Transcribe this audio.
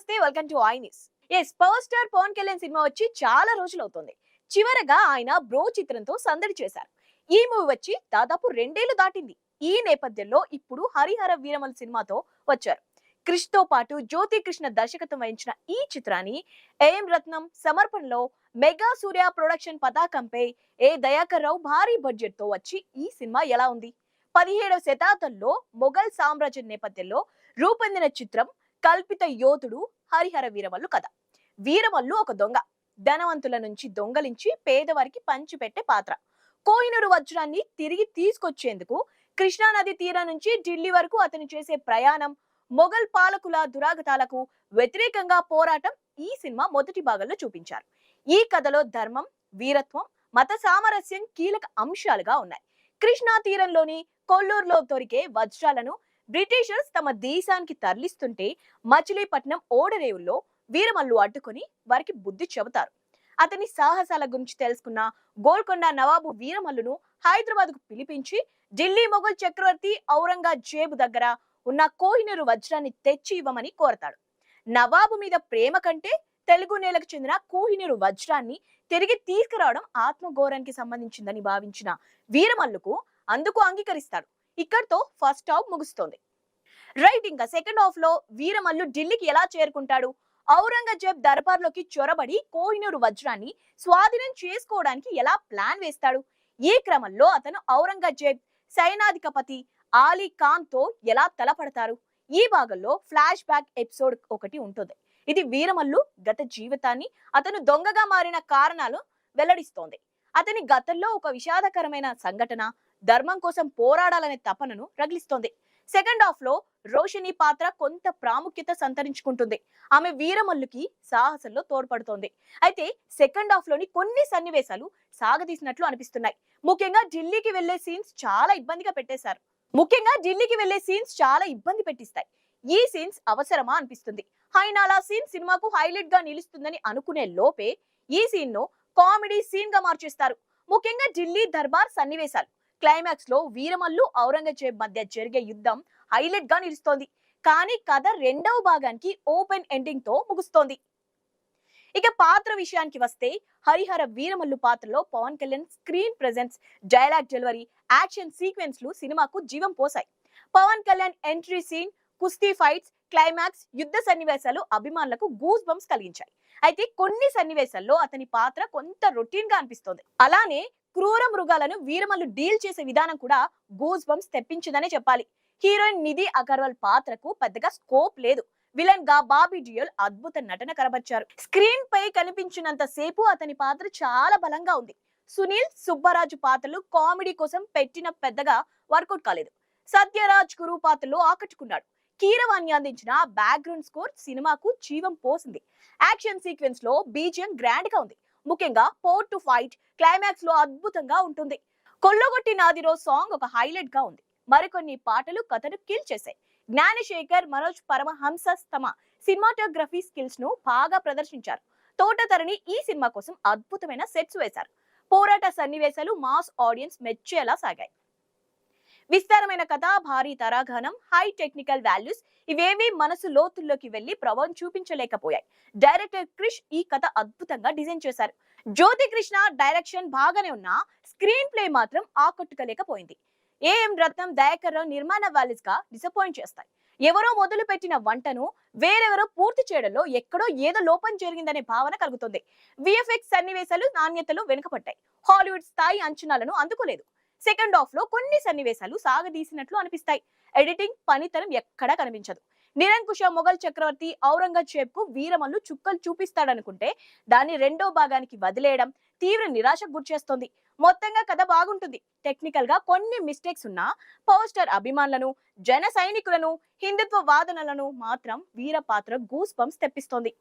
నమస్తే welcome to I news S power star Pawan Kalyan cinema వచ్చి చాలా రోజులు అవుతుంది చివరగా ఆయన బ్రో చిత్రంతో సందడి చేశారు. ఈ మూవీ వచ్చి దాదాపు రెండేళ్ళు దాటింది. ఈ నేపథ్యంలో ఇప్పుడు హరిహర వీరమల్ సినిమాతో వచ్చారు. క్రిష్తో పాటు జ్యోతి కృష్ణ దర్శకత్వం వహించిన ఈ చిత్రాన్ని ఏఎం రత్నం సమర్పణలో మెగా సూర్య ప్రొడక్షన్ పతాకంపై ఏ దయాకర్ రావు భారీ బడ్జెట్తో వచ్చి ఈ సినిమా ఎలా ఉంది? పదిహేడవ శతాబ్దంలో మొఘల్ సామ్రాజ్యం నేపథ్యంలో రూపొందిన చిత్రం కల్పిత యోధుడు హరిహర వీరమల్లు కథ. వీరమల్లు ఒక దొంగ. ధనవంతుల నుంచి దొంగలించి పేదవారికి పంచిపెట్టే పాత్ర. కోహినూరు వజ్రాన్ని తిరిగి తీసుకొచ్చేందుకు కృష్ణానది తీరం నుంచి ఢిల్లీ వరకు అతను చేసే ప్రయాణం మొఘల్ పాలకుల దురాగతాలకు వ్యతిరేకంగా పోరాటం ఈ సినిమా మొదటి భాగంలో చూపించారు. ఈ కథలో ధర్మం వీరత్వం మత సామరస్యం కీలక అంశాలుగా ఉన్నాయి. కృష్ణా తీరంలోని కొల్లూరులో దొరికే వజ్రాలను బ్రిటిషర్స్ తమ దేశానికి తరలిస్తుంటే మచిలీపట్నం ఓడరేవుల్లో వీరమల్లు అడ్డుకొని వారికి బుద్ధి చెబుతారు. అతని సాహసాల గురించి తెలుసుకున్న గోల్కొండ నవాబు వీరమల్లును హైదరాబాద్కు పిలిపించి ఢిల్లీ మొఘల్ చక్రవర్తి ఔరంగజేబు దగ్గర ఉన్న కోహినూరు వజ్రాన్ని తెచ్చి ఇవ్వమని కోరతాడు. నవాబు మీద ప్రేమ కంటే తెలుగు నేలకు చెందిన కోహినూరు వజ్రాన్ని తిరిగి తీసుకురావడం ఆత్మగౌరవానికి సంబంధించిందని భావించిన వీరమల్లుకు అందుకు అంగీకరిస్తాడు. ఇక్కడితో ఫస్ట్ హాఫ్ ముగుస్తోంది. రైట్ ఇంకా సెకండ్ హాఫ్లో వీరమల్లు ఢిల్లీకి ఎలా చేరుకుంటాడు? ఔరంగజేబ్ దర్బార్లోకి చొరబడి కోహినూరు వజ్రాన్ని స్వాధీనం చేసుకోవడానికి ఎలా ప్లాన్ వేస్తాడు? ఈ క్రమంలో అతను ఔరంగజేబ్ సైనాధికపతి ఆలీ ఖాన్తో ఎలా తలపడతారు? ఈ భాగంలో ఫ్లాష్ బ్యాక్ ఎపిసోడ్ ఒకటి ఉంటుంది. ఇది వీరమల్లు గత జీవితాన్ని అతను దొంగగా మారిన కారణాలు వెల్లడిస్తోంది. అతని గతంలో ఒక విషాదకరమైన సంఘటన ధర్మం కోసం పోరాడాలనే తపనను రగిలిస్తోంది. సెకండ్ హాఫ్లో రోషిని పాత్ర కొంత ప్రాముఖ్యత సంతరించుకుంటుంది. ఆమె వీరమల్లుకి సాహసంలో తోడ్పడుతోంది. అయితే సెకండ్ హాఫ్లోని కొన్ని సన్నివేశాలు సాగదీసినట్లు అనిపిస్తున్నాయి. ముఖ్యంగా ఢిల్లీకి వెళ్ళే సీన్స్ చాలా ఇబ్బందిగా పెట్టేశారు. ముఖ్యంగా ఢిల్లీకి వెళ్ళే సీన్స్ చాలా ఇబ్బంది పెట్టిస్తాయి. ఈ సీన్స్ అవసరమా అనిపిస్తుంది. హైనాలా సీన్ సినిమాకు హైలైట్గా నిలుస్తుందని అనుకునే లోపే ఈ సీన్ను కామెడీ సీన్గా మార్చేస్తారు. ముఖ్యంగా ఢిల్లీ దర్బార్ సన్నివేశాలు. క్లైమాక్స్లో వీరమల్లు ఔరంగజేబ్ మధ్య జరిగే యుద్ధం హైలైట్గా నిలుస్తోంది. కానీ కథ రెండవ భాగానికి ఓపెన్ ఎండింగ్తో ముగుస్తోంది. ఇక పాత్ర విషయానికి వస్తే హరిహర వీరమల్లు పాత్రలో Pawan Kalyan screen presence dialogue delivery action సీక్వెన్స్లు సినిమాకు జీవం పోసాయి పవన్ కళ్యాణ్ ఎంట్రీ సీన్ కుస్తీ ఫైట్స్ క్లైమాక్స్ యుద్ధ సన్నివేశాలు అభిమానులకు గూస్ బంప్స్ కలిగించాయి. అయితే కొన్ని సన్నివేశాల్లో అతని పాత్ర కొంత రొటీన్గా అనిపిస్తోంది. అలానే క్రూర మృగాలను వీరమల్లు డీల్ చేసే విధానం కూడా గూస్ బంప్స్ తెప్పించిందనే చెప్పాలి. హీరోయిన్ నిధి అగర్వాల్ పాత్రకు పెద్దగా స్కోప్ లేదు. విలన్గా బాబీ డియోల్ అద్భుత నటన కనబర్చారు. స్క్రీన్ పై కనిపించినంత సేపు అతని పాత్ర చాలా బలంగా ఉంది. సునీల్ సుబ్బరాజు పాత్రలు కామెడీ కోసం పెట్టిన పెద్దగా వర్కౌట్ కాలేదు. సత్యరాజ్ గురు పాత్రలో ఆకట్టుకున్నాడు. కీరవాణి అందించిన బ్యాక్గ్రౌండ్ స్కోర్ సినిమాకు జీవం పోసింది. యాక్షన్ సీక్వెన్స్లో బీజియం గ్రాండ్గా ఉంది. ముఖ్యంగా పోర్ టు ఫైట్ క్లైమాక్స్లో అద్భుతంగా ఉంటుంది. కొల్లగొట్టి నాదిరో సాంగ్ ఒక హైలైట్గా ఉంది. మరికొన్ని పాటలు కథను కిల్ చేశాయి. జ్ఞానశేఖర్ మనోజ్ పరమహంస తమ సినిమాటోగ్రఫీ స్కిల్స్ను బాగా ప్రదర్శించారు. తోటతరణి ఈ సినిమా కోసం అద్భుతమైన సెట్స్ వేశారు. పోరాట సన్నివేశాలు మాస్ ఆడియన్స్ మెచ్చేలా సాగాయి. విస్తారమైన కథ భారీ తరాఘనం హై టెక్నికల్ వాల్యూస్ ఇవేవి మనసు లోతుల్లోకి వెళ్ళి ప్రభావం చూపించలేకపోయాయి. డైరెక్టర్ క్రిష్ ఈ కథ అద్భుతంగా డిజైన్ చేశారు. జ్యోతి కృష్ణ డైరెక్షన్ బాగానే ఉన్నా స్క్రీన్ ప్లే మాత్రం ఆకట్టుకోలేకపోయింది. ఏఎం రత్నం దయాకర్ రావు నిర్మాణ వాల్యూస్గా డిసప్పాయింట్ చేస్తాయి. ఎవరో మొదలు పెట్టిన వంటను వేరెవరో పూర్తి చేయడంలో ఎక్కడో ఏదో లోపం జరిగిందనే భావన కలుగుతుంది. విఎఫ్ఎక్స్ సన్నివేశాలు నాణ్యతలు వెనుకపడ్డాయి హాలీవుడ్ స్థాయి అంచనాలను అందుకోలేదు. సెకండ్ హాఫ్లో కొన్ని సన్నివేశాలు సాగదీసినట్లు అనిపిస్తాయి. ఎడిటింగ్ పనితనం ఎక్కడా కనిపించదు. నిరంకుశ మొఘల్ చక్రవర్తి ఔరంగజేబ్కు వీరమల్లు చుక్కలు చూపిస్తాడనుకుంటే దాన్ని రెండో భాగానికి వదిలేయడం తీవ్ర నిరాశకు గురిచేస్తోంది మొత్తంగా కథ బాగుంటుంది. టెక్నికల్గా కొన్ని మిస్టేక్స్ ఉన్నా పోస్టర్ అభిమానులను జన సైనికులను హిందుత్వ వాదనలను మాత్రం వీర పాత్ర గూస్ బంప్స్ తెప్పిస్తోంది.